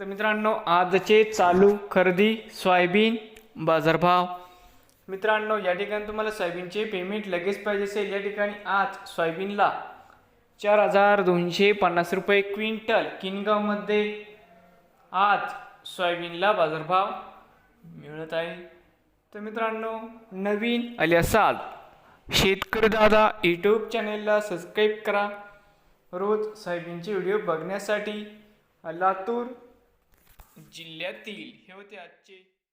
तर मित्रांनो आजचे चालू खरेदी सोयाबीन बाजारभाव. मित्रांनो या ठिकाणी तुम्हाला सोयाबीनचे पेमेंट लगेच पाहिजे असेल. या ठिकाणी आज सोयाबीनला चार हजार दोनशे पन्नास रुपये क्विंटल किनगावमध्ये आज सोयाबीनला बाजारभाव मिळत आहे. तर मित्रांनो नवीन आले असाल शेतकरी दादा यूट्यूब चॅनेलला सबस्क्राईब करा. रोज सोयाबीनचे व्हिडिओ बघण्यासाठी लातूर जिल्ह्यातील हे होते आजचे